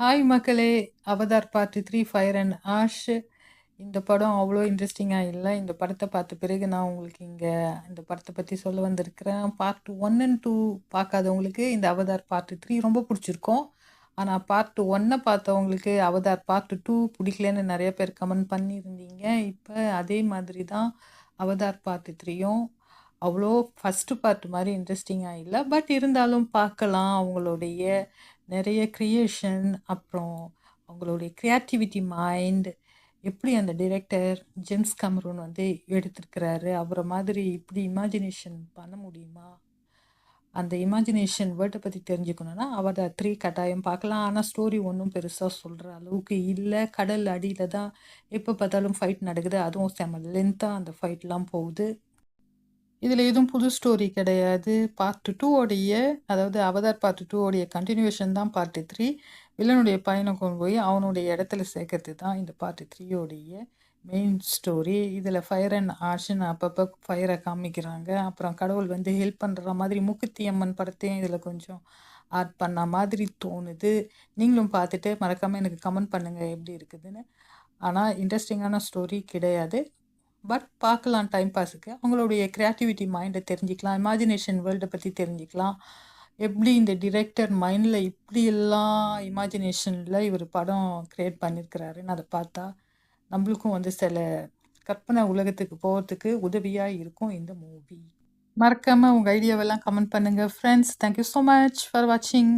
Hi மக்களே! Avatar part three fire and ash. இந்த படம் அவ்வளோ இன்ட்ரெஸ்டிங்காக இல்லை இந்த படத்தை பார்த்த பிறகு நான் உங்களுக்கு இங்கே இந்த படத்தை பற்றி சொல்ல வந்திருக்கிறேன். பார்ட் ஒன் அண்ட் டூ பார்க்காதவங்களுக்கு இந்த அவதார் பார்ட் த்ரீ ரொம்ப பிடிச்சிருக்கும் ஆனால் பார்ட் ஒன்னை பார்த்தவங்களுக்கு அவதார் பார்ட் டூ பிடிக்கலன்னு நிறைய பேர் கமெண்ட் பண்ணியிருந்தீங்க. இப்போ அதே மாதிரி தான் அவதார் பார்ட் த்ரீயும் அவ்வளோ ஃபஸ்ட்டு பார்ட் மாதிரி இன்ட்ரெஸ்டிங்காக இல்லை பட் இருந்தாலும் பார்க்கலாம். அவங்களுடைய நிறைய க்ரியேஷன் அப்புறம் அவங்களுடைய க்ரியேட்டிவிட்டி மைண்ட் எப்படி அந்த டிரெக்டர் ஜேம்ஸ் கேமரூன் வந்து எடுத்திருக்கிறாரு. அவரை மாதிரி இப்படி இமேஜினேஷன் பண்ண முடியுமா? அந்த இமேஜினேஷன் வேர்ல்ட பற்றி தெரிஞ்சுக்கணும்னா அவதார் 3 கட்டாயம் பார்க்கலாம். ஆனால் ஸ்டோரி ஒன்றும் பெருசாக சொல்கிற அளவுக்கு இல்லை கடல் அடியில் தான் எப்போ பார்த்தாலும் ஃபைட் நடக்குது. அதுவும் செம லென்த்தாக அந்த ஃபைட்லாம் போகுது. இதில் எதுவும் புது ஸ்டோரி கிடையாது. பார்ட் டூவோடைய அதாவது அவதார் பார்ட் 2 உடைய தான் பார்ட் த்ரீ வில்லனுடைய பயணம் கொண்டு போய் அவனுடைய இடத்துல சேர்க்கறது தான் இந்த பார்ட் 3 உடைய மெயின் ஸ்டோரி. இதில் ஃபயர் அண்ட் ஆஷன் அப்பப்போ ஃபயரை காமிக்கிறாங்க. அப்புறம் கடவுள் வந்து ஹெல்ப் பண்ணுற மாதிரி மூக்குத்தி அம்மன் படத்தையும் இதில் கொஞ்சம் ஆட் பண்ண மாதிரி தோணுது. நீங்களும் பார்த்துட்டு மறக்காமல் எனக்கு கமெண்ட் பண்ணுங்கள் எப்படி இருக்குதுன்னு. ஆனால் இன்ட்ரெஸ்டிங்கான ஸ்டோரி கிடையாது. பட் பார்க்கலாம் டைம் பாஸுக்கு. அவங்களுடைய க்ரியேட்டிவிட்டி மைண்டை தெரிஞ்சுக்கலாம். இமேஜினேஷன் வேர்ல்டை பற்றி தெரிஞ்சுக்கலாம். எப்படி இந்த டிரெக்டர் மைண்டில் இப்படியெல்லாம் இமேஜினேஷனில் இவர் படம் க்ரியேட் பண்ணியிருக்கிறாருன்னு அதை பார்த்தா, நம்மளுக்கும் வந்து சில கற்பனை உலகத்துக்கு போகிறதுக்கு உதவியாக இருக்கும் இந்த மூவி. மறக்காமல் உங்கள் ஐடியாவெல்லாம் கமெண்ட் பண்ணுங்கள் friends thank you much for வாட்சிங்.